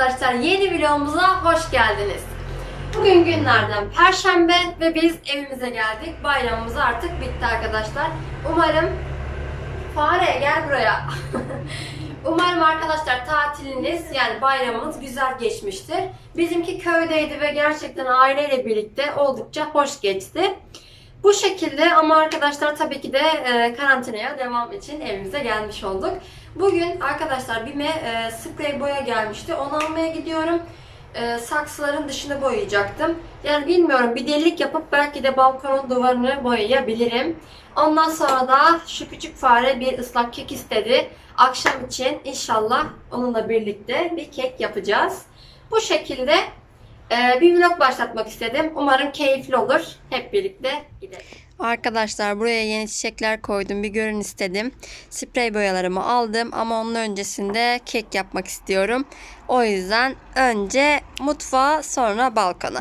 arkadaşlar yeni vlogumuza hoş geldiniz. Bugün günlerden perşembe ve biz evimize geldik. Bayramımız artık bitti arkadaşlar. Umarım fare gel buraya. Umarım arkadaşlar tatiliniz yani bayramınız güzel geçmiştir. Bizimki köydeydi ve gerçekten aileyle birlikte oldukça hoş geçti. Bu şekilde ama arkadaşlar tabii ki de e, karantinaya devam için evimize gelmiş olduk. Bugün arkadaşlar BİM'e e, sprey boya gelmişti. Onu almaya gidiyorum. E, saksıların dışını boyayacaktım. Yani bilmiyorum bir delilik yapıp belki de balkonun duvarını boyayabilirim. Ondan sonra da şu küçük fare bir ıslak kek istedi. Akşam için inşallah onunla birlikte bir kek yapacağız. Bu şekilde bir vlog başlatmak istedim. Umarım keyifli olur. Hep birlikte gidelim. Arkadaşlar buraya yeni çiçekler koydum. Bir görün istedim. Sprey boyalarımı aldım ama onun öncesinde kek yapmak istiyorum. O yüzden önce mutfağa sonra balkona.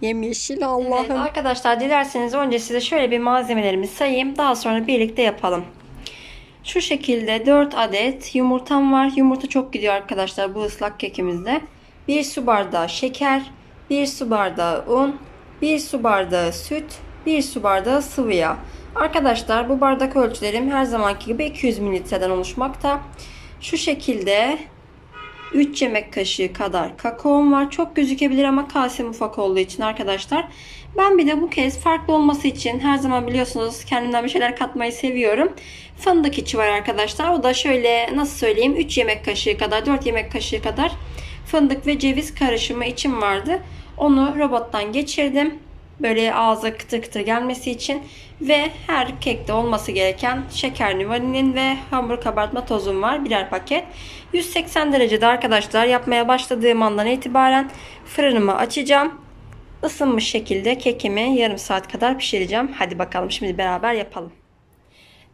Yemyeşil Allah'ım. Evet, arkadaşlar dilerseniz önce size şöyle bir malzemelerimi sayayım. Daha sonra birlikte yapalım. Şu şekilde 4 adet yumurtam var. Yumurta çok gidiyor arkadaşlar bu ıslak kekimizde. 1 su bardağı şeker, 1 su bardağı un, 1 su bardağı süt, 1 su bardağı sıvı yağ. Arkadaşlar bu bardak ölçülerim her zamanki gibi 200 mililitreden oluşmakta. Şu şekilde 3 yemek kaşığı kadar kakaom var. Çok gözükebilir ama kasem ufak olduğu için arkadaşlar. Ben bir de bu kez farklı olması için her zaman biliyorsunuz kendimden bir şeyler katmayı seviyorum. Fındık içi var arkadaşlar. O da şöyle nasıl söyleyeyim 3 yemek kaşığı kadar 4 yemek kaşığı kadar fındık ve ceviz karışımı içim vardı. Onu robottan geçirdim. Böyle ağza kıtır kıtır gelmesi için ve her kekte olması gereken şekerli vanilin ve hamur kabartma tozum var birer paket. 180 derecede arkadaşlar yapmaya başladığım andan itibaren fırınımı açacağım. Isınmış şekilde kekimi yarım saat kadar pişireceğim. Hadi bakalım şimdi beraber yapalım.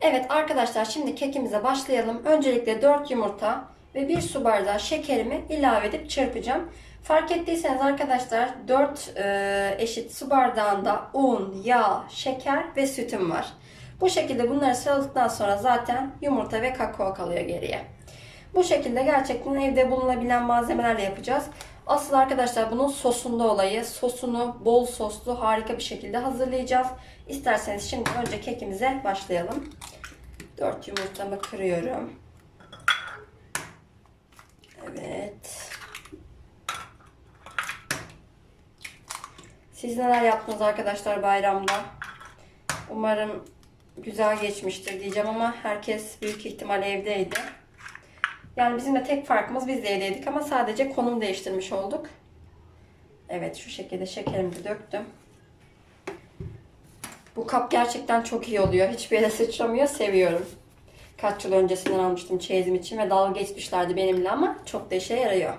Evet arkadaşlar şimdi kekimize başlayalım. Öncelikle 4 yumurta ve 1 su bardağı şekerimi ilave edip çırpacağım. Fark ettiyseniz arkadaşlar 4 e, eşit su bardağında un, yağ, şeker ve sütüm var. Bu şekilde bunları sıraladıktan sonra zaten yumurta ve kakao kalıyor geriye. Bu şekilde gerçekten evde bulunabilen malzemelerle yapacağız. Asıl arkadaşlar bunun sosunda olayı. Sosunu bol soslu harika bir şekilde hazırlayacağız. İsterseniz şimdi önce kekimize başlayalım. 4 yumurtamı kırıyorum. Evet. Siz neler yaptınız arkadaşlar bayramda? Umarım güzel geçmiştir diyeceğim ama herkes büyük ihtimal evdeydi. Yani bizim de tek farkımız biz de evdeydik ama sadece konum değiştirmiş olduk. Evet şu şekilde şekerimi de döktüm. Bu kap gerçekten çok iyi oluyor. Hiçbir yere sıçramıyor. Seviyorum. Kaç yıl öncesinden almıştım çeyizim için ve dalga geçmişlerdi benimle ama çok da işe yarıyor.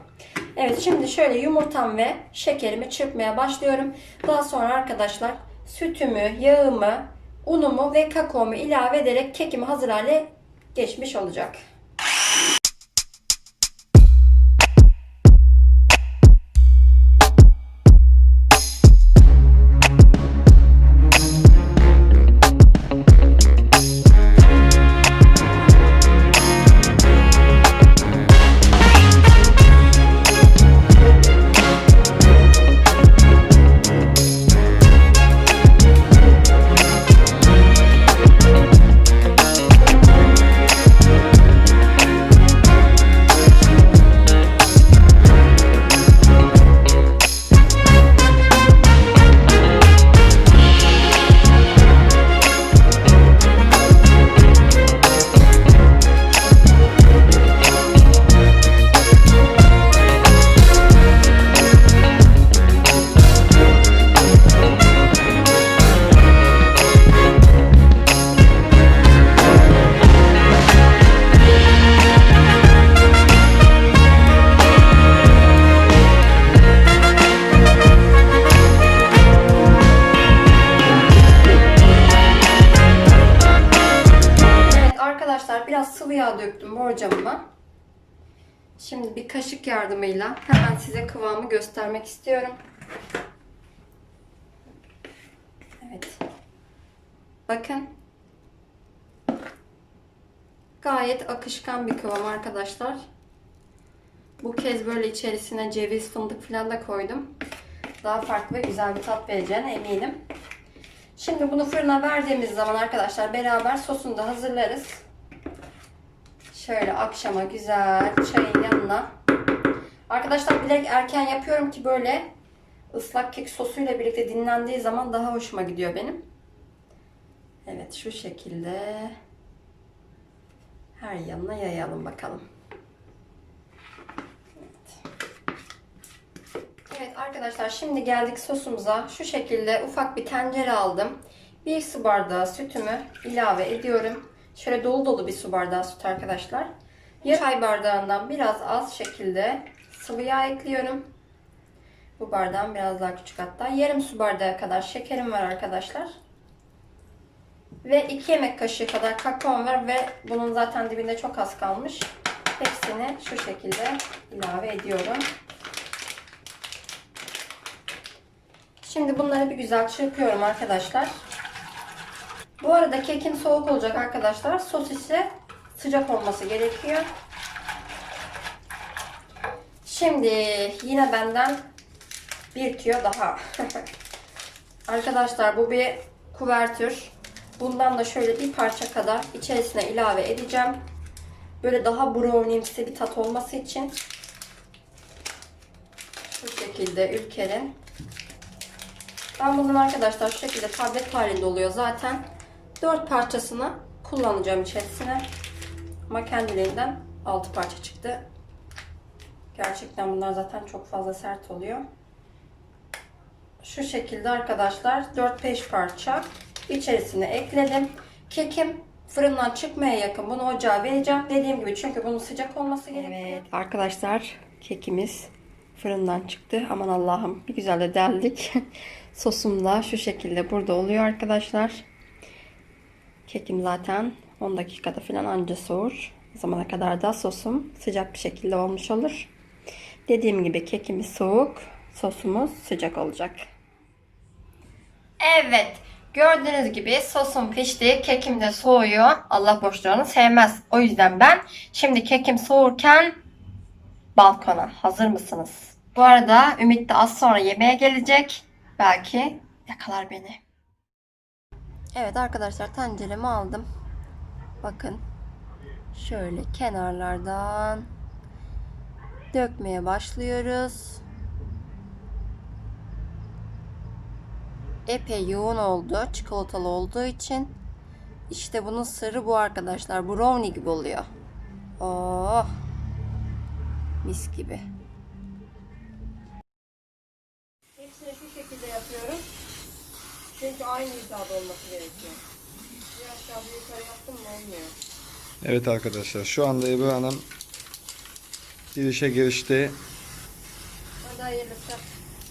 Evet şimdi şöyle yumurtam ve şekerimi çırpmaya başlıyorum. Daha sonra arkadaşlar sütümü, yağımı, unumu ve kakaomu ilave ederek kekimi hazır hale geçmiş olacak. Bir kaşık yardımıyla hemen size kıvamı göstermek istiyorum. Evet. Bakın. Gayet akışkan bir kıvam arkadaşlar. Bu kez böyle içerisine ceviz, fındık falan da koydum. Daha farklı ve güzel bir tat vereceğine eminim. Şimdi bunu fırına verdiğimiz zaman arkadaşlar beraber sosunu da hazırlarız. Şöyle akşama güzel çayın yanına. Arkadaşlar bilerek erken yapıyorum ki böyle ıslak kek sosuyla birlikte dinlendiği zaman daha hoşuma gidiyor benim. Evet şu şekilde her yanına yayalım bakalım. Evet arkadaşlar şimdi geldik sosumuza. Şu şekilde ufak bir tencere aldım. Bir su bardağı sütümü ilave ediyorum. Şöyle dolu dolu bir su bardağı süt arkadaşlar. Yarım çay bardağından biraz az şekilde sıvı yağ ekliyorum. Bu bardağın biraz daha küçük hatta. Yarım su bardağı kadar şekerim var arkadaşlar. Ve 2 yemek kaşığı kadar kakaom var ve bunun zaten dibinde çok az kalmış. Hepsini şu şekilde ilave ediyorum. Şimdi bunları bir güzel çırpıyorum arkadaşlar. Bu arada kekin soğuk olacak arkadaşlar. Sos ise sıcak olması gerekiyor. Şimdi yine benden bir tüyo daha. arkadaşlar bu bir kuvertür. Bundan da şöyle bir parça kadar içerisine ilave edeceğim. Böyle daha brownie'msi bir tat olması için. Bu şekilde ülkerin. Ben bunun arkadaşlar şu şekilde tablet halinde oluyor zaten. 4 parçasını kullanacağım içerisine. Ama kendiliğinden 6 parça çıktı. Gerçekten bunlar zaten çok fazla sert oluyor. Şu şekilde arkadaşlar 4-5 parça içerisine ekledim. Kekim fırından çıkmaya yakın. Bunu ocağa vereceğim. Dediğim gibi çünkü bunun sıcak olması gerekiyor. Evet arkadaşlar kekimiz fırından çıktı. Aman Allah'ım bir güzel de deldik. Sosum da şu şekilde burada oluyor arkadaşlar. Kekim zaten 10 dakikada falan anca soğur. O zamana kadar da sosum sıcak bir şekilde olmuş olur. Dediğim gibi kekimiz soğuk, sosumuz sıcak olacak. Evet, gördüğünüz gibi sosum pişti, kekim de soğuyor. Allah boşluğunu sevmez. O yüzden ben şimdi kekim soğurken balkona. Hazır mısınız? Bu arada Ümit de az sonra yemeğe gelecek. Belki yakalar beni. Evet arkadaşlar tenceremi aldım. Bakın. Şöyle kenarlardan dökmeye başlıyoruz. Epey yoğun oldu. Çikolatalı olduğu için. İşte bunun sırrı bu arkadaşlar. Brownie gibi oluyor. Oh. Mis gibi. Çünkü aynı hizada olması gerekiyor. Bir aşağı bir yukarı yaptım mı olmuyor. Evet arkadaşlar şu anda Ebru Hanım bir işe girişti. Hadi hayırlısı.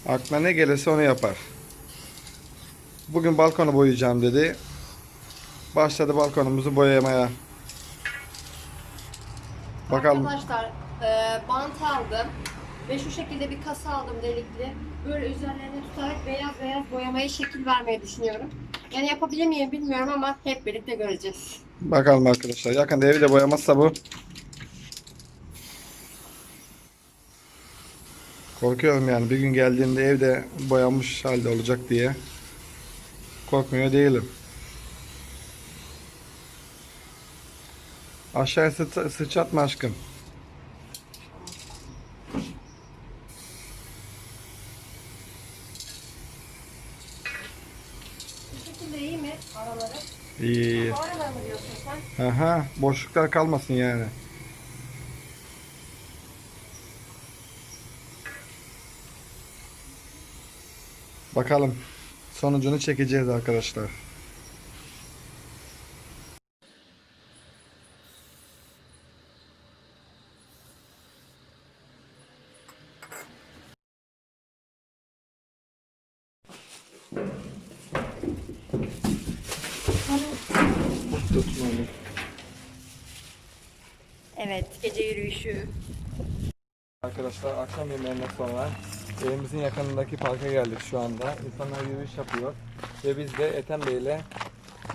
Aklına ne gelirse onu yapar. Bugün balkonu boyayacağım dedi. Başladı balkonumuzu boyamaya. Bakalım. Arkadaşlar e, bant aldım. Ve şu şekilde bir kasa aldım delikli. Böyle üzerlerine tutarak beyaz beyaz boyamaya şekil vermeyi düşünüyorum. Yani yapabilir miyim bilmiyorum ama hep birlikte göreceğiz. Bakalım arkadaşlar. Yakında evi de boyamazsa bu. Korkuyorum yani bir gün geldiğimde evde boyanmış halde olacak diye. Korkmuyor değilim. Aşağıya sıç- sıçratma aşkım. Şekilde iyi mi araları? İyi iyi. Bu aralar mı diyorsun sen? Aha, boşluklar kalmasın yani. Bakalım. Sonucunu çekeceğiz arkadaşlar. Evet, gece yürüyüşü. Arkadaşlar akşam yemeğinden sonra evimizin yakınındaki parka geldik şu anda. İnsanlar yürüyüş yapıyor. Ve biz de Ethem Bey ile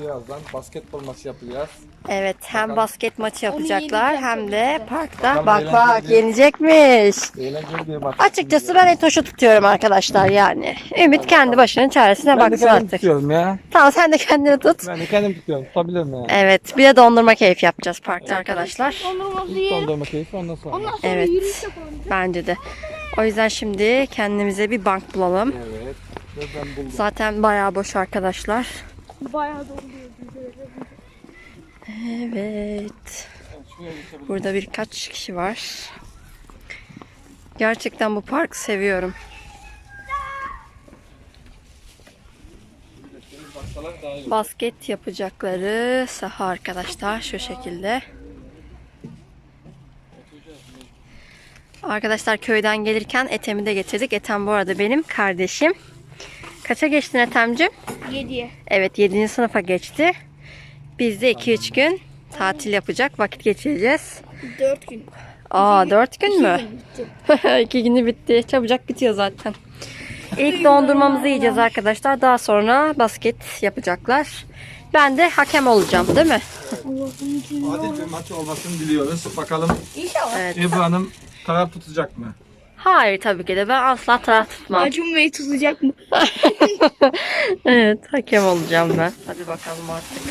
birazdan. Basketbol maçı yapacağız. Evet hem Bakalım. basket maçı yapacaklar hem de parkta. Bakalım Bak bak eğlenceli. yenecekmiş. Eğlenceli bir maç. Açıkçası ben Etoş'u tutuyorum arkadaşlar yani. Ümit kendi başının çaresine ben de baksın kendim artık. tutuyorum ya. Tamam sen de kendini tut. Ben de kendim tutuyorum. Tutabilirim yani. Evet bir de dondurma keyif yapacağız parkta arkadaşlar. Dondurması İlk yiyelim. dondurma keyfi ondan sonra. Ondan sonra Evet. yürüyüş yapalım. Bence de. O yüzden şimdi kendimize bir bank bulalım. Evet. Ve ben buldum. Zaten bayağı boş arkadaşlar. Bayağı doluyor. Evet. Burada birkaç kişi var. Gerçekten bu park seviyorum. Basket yapacakları saha arkadaşlar şu şekilde. Arkadaşlar köyden gelirken Ethem'i de getirdik. Ethem bu arada benim kardeşim. Kaça geçtin Ethem'cim? Yediye. Evet 7. sınıfa geçti. Biz de 2-3 gün tatil yapacak, vakit geçireceğiz. Dört gün. Aa 4 gün mü? Bitti. 2 günü bitti. Çabucak bitiyor zaten. İlk dondurmamızı yiyeceğiz arkadaşlar. Daha sonra basket yapacaklar. Ben de hakem olacağım değil mi? Adil bir maç olmasını diliyoruz. Bakalım İnşallah. Evet. Ebru Hanım taraf tutacak mı? Hayır tabii ki de ben asla taraf tutmam. Acun Bey tutacak mı? evet hakem olacağım ben. Hadi bakalım artık.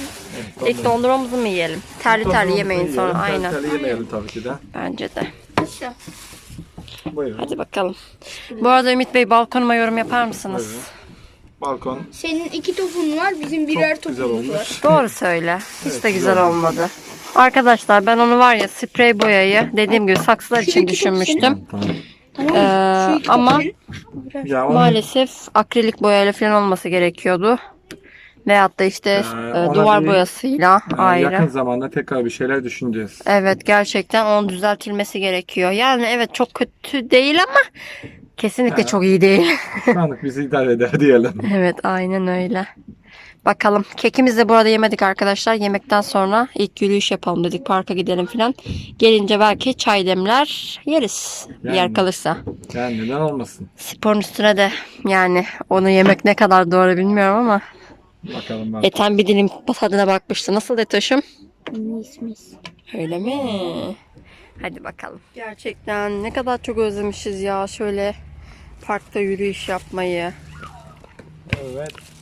İlk dondurmamızı mı yiyelim? Terli terli yemeyin sonra aynen. Terli yemeyelim tabii ki de. Bence de. İşte. Buyurun. Hadi bakalım. Bu arada Ümit Bey balkonuma yorum yapar mısınız? Buyurun. Balkon Senin iki topun var, bizim birer çok güzel topumuz var. olmuş. Doğru söyle. Hiç Evet, de güzel güzel. olmadı. Arkadaşlar ben onu var ya sprey boyayı dediğim gibi saksılar için düşünmüştüm. Tamam. Tamam. Ee, Şu iki ama senin. Biraz. Ya onu- maalesef akrilik boyayla falan olması gerekiyordu. Veyahut da işte Ya, e, ona duvar bir- boyasıyla Ee, ayrı. Yakın zamanda tekrar bir şeyler düşüneceğiz. Evet gerçekten onun düzeltilmesi gerekiyor. Yani evet çok kötü değil ama kesinlikle Ha. çok iyi değil. Şu anlık bizi idare eder diyelim. evet aynen öyle. Bakalım kekimizi de burada yemedik arkadaşlar. Yemekten sonra ilk yürüyüş yapalım dedik parka gidelim falan. Gelince belki çay demler yeriz. Yani. Yer kalırsa. Yani neden olmasın? Sporun üstüne de yani onu yemek ne kadar doğru bilmiyorum ama Bakalım ben. Eten bir dilim tadına bakmıştı. Nasıl Etoş'um? Mis mis. Öyle mi? Hadi bakalım. Gerçekten ne kadar çok özlemişiz ya şöyle parkta yürüyüş yapmayı. Evet.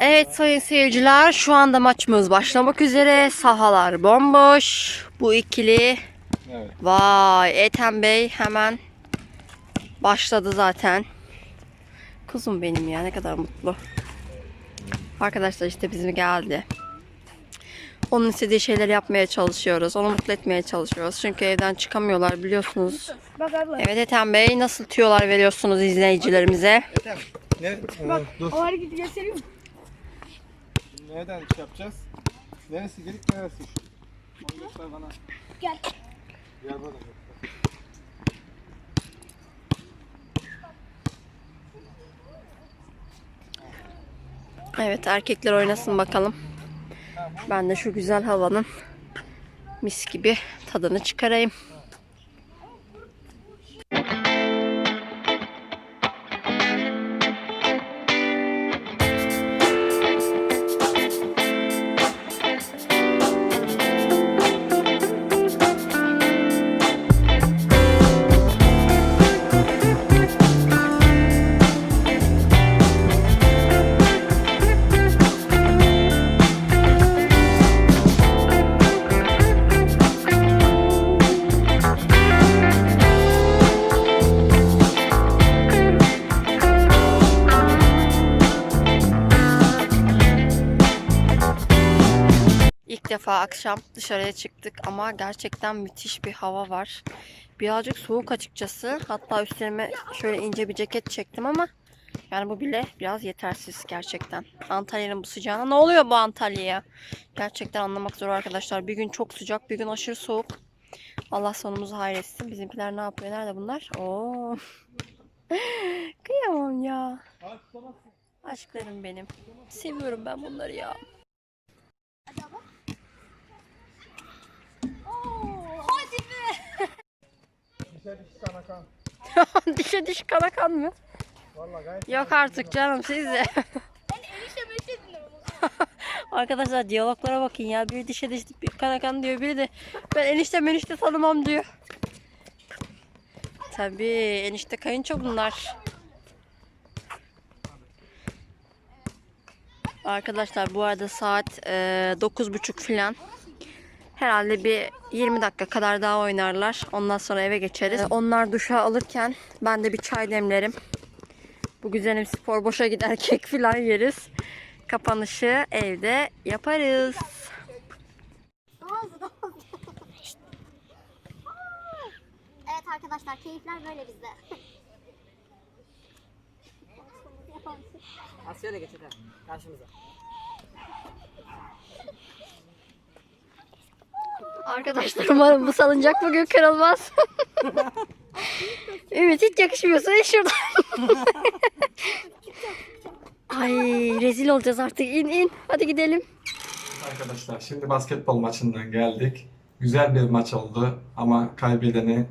Evet sayın seyirciler şu anda maçımız başlamak üzere. Sahalar bomboş. Bu ikili Evet. vay Ethem Bey hemen başladı zaten. Kuzum benim ya ne kadar mutlu. Arkadaşlar işte bizim geldi. Onun istediği şeyleri yapmaya çalışıyoruz. Onu mutlu etmeye çalışıyoruz. Çünkü evden çıkamıyorlar biliyorsunuz. Bak abla. Evet Ethem Bey nasıl tüyolar veriyorsunuz izleyicilerimize? Ne? Ee, dur. O hareketi göstereyim mi? Nereden şey yapacağız? Neresi gelik neresi? Onu göster bana. Gel. Gel bana. Evet erkekler oynasın bakalım. Ben de şu güzel havanın mis gibi tadını çıkarayım. Defa akşam dışarıya çıktık ama gerçekten müthiş bir hava var. Birazcık soğuk açıkçası. Hatta üstlerime şöyle ince bir ceket çektim ama yani bu bile biraz yetersiz gerçekten. Antalya'nın bu sıcağına ne oluyor bu Antalya'ya? Gerçekten anlamak zor arkadaşlar. Bir gün çok sıcak, bir gün aşırı soğuk. Allah sonumuzu hayretsin. Bizimkiler ne yapıyor? Nerede bunlar? Oo. Kıyamam ya. Aşklarım benim. Seviyorum ben bunları ya. Dişe diş kana kan mı? Vallahi gayet Yok artık canım siz de. Enişte beni dinliyorum. Arkadaşlar diyaloglara bakın ya. Biri dişe diş bir kanakan diyor. Biri de ben enişte menişte tanımam diyor. Tabii enişte kayınço bunlar. Arkadaşlar bu arada saat e, 9.30 filan. Herhalde bir 20 dakika kadar daha oynarlar. Ondan sonra eve geçeriz. Onlar duşa alırken ben de bir çay demlerim. Bu güzelim spor boşa gider kek filan yeriz. Kapanışı evde yaparız. Evet arkadaşlar keyifler böyle bizde. Asya da geç hadi karşımıza. Arkadaşlar umarım bu salıncak bugün kırılmaz. Ümit hiç yakışmıyorsa in şuradan. Ay rezil olacağız artık. İn in. Hadi gidelim. Arkadaşlar şimdi basketbol maçından geldik. Güzel bir maç oldu ama kaybedeni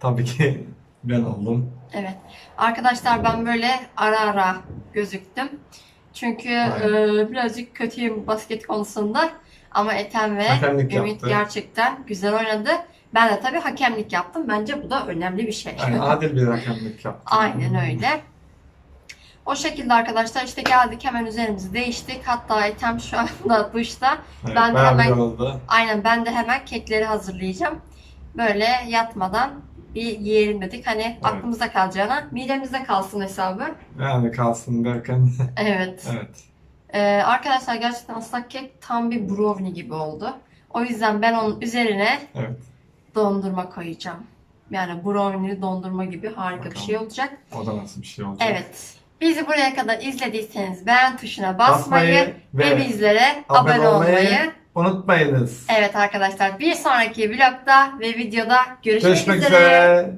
tabii ki ben oldum. Evet. Arkadaşlar ben böyle ara ara gözüktüm. Çünkü e, birazcık kötüyüm basket konusunda. Ama Ethem ve Hakemlik Ümit yaptı. gerçekten güzel oynadı. Ben de tabii hakemlik yaptım. Bence bu da önemli bir şey. Yani adil bir hakemlik yaptım. Aynen öyle. O şekilde arkadaşlar işte geldik hemen üzerimizi değiştik. Hatta Ethem şu anda duşta. Evet, Ben de bayağı hemen- güzel oldu. Aynen ben de hemen kekleri hazırlayacağım. Böyle yatmadan bir yiyelim dedik. Hani aklımızda kalacağına midemizde kalsın hesabı. Yani kalsın derken Evet. evet. Ee, arkadaşlar gerçekten ıslak kek tam bir brownie gibi oldu. O yüzden ben onun üzerine Evet. dondurma koyacağım. Yani brownie dondurma gibi harika bir Bakalım. şey olacak. O da nasıl bir şey olacak? Evet. Bizi buraya kadar izlediyseniz beğen tuşuna basmayı, Basmayı ve, ve bizlere abone abone olmayı. olmayı Unutmayınız. Evet arkadaşlar bir sonraki vlogda ve videoda görüşmek, Görüşmek üzere. üzere.